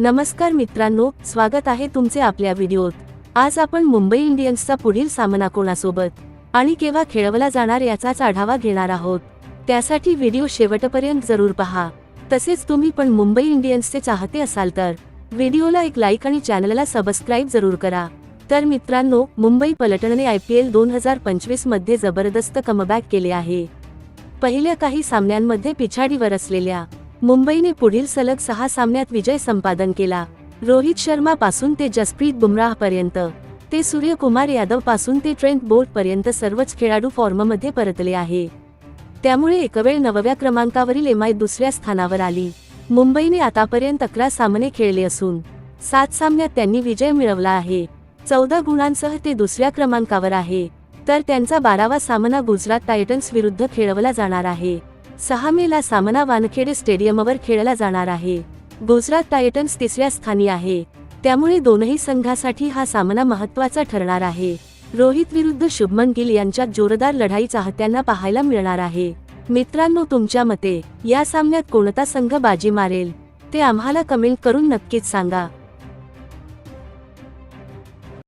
नमस्कार मित्रांनो स्वागत आहे तुमचे आपल्या व्हिडिओत. आज आपण मुंबई इंडियन्सचा पुढील सामना कोणासोबत आणि केव्हा खेळवला जाणार याचाच आढावा घेणार आहोत. त्यासाठी व्हिडिओ शेवटपर्यंत जरूर पहा. तसेच तुम्ही पण मुंबई इंडियन्सचे चाहते असाल तर व्हिडिओला एक लाईक आणि चॅनलला सबस्क्राईब जरूर करा. तर मित्रांनो मुंबई पलटणने आय पी एल दोन हजार पंचवीसमध्ये जबरदस्त कमबॅक केले आहे. पहिल्या काही सामन्यांमध्ये पिछाडीवर असलेल्या मुंबईने पुढील सलग सहा सामन्यात विजय संपादन केला. रोहित शर्मा पासून ते जसप्रीत बुमराह पर्यंत ते सूर्यकुमार यादवपासून ते ट्रेंट बोल्ट पर्यंत सर्वच खेळाडू फॉर्ममध्ये परतले आहे. त्यामुळे एकवेळ नवव्या क्रमांकावरील एमआय दुसऱ्या स्थानावर आली. मुंबईने आतापर्यंत अकरा सामने खेळले असून सात सामन्यात त्यांनी विजय मिळवला आहे. चौदा गुणांसह ते दुसऱ्या क्रमांकावर आहे. तर त्यांचा बारावा सामना गुजरात टायटन्स विरुद्ध खेळवला जाणार आहे. सहा मेला सामना वानखेडे स्टेडियमवर खेळला जाणार आहे. गुजरात टायटन्स तिसऱ्या स्थानी आहे. त्यामुळे दोनही संघासाठी हा सामना महत्त्वाचा ठरणार आहे. रोहित विरुद्ध शुभमन गिल यांच्यात जोरदार लढाई चाहत्यांना पाहायला मिळणार आहे. मित्रांनो तुमच्या मते या सामन्यात कोणता संघ बाजी मारेल? ते आम्हाला कमेंट करून नक्कीच सांगा.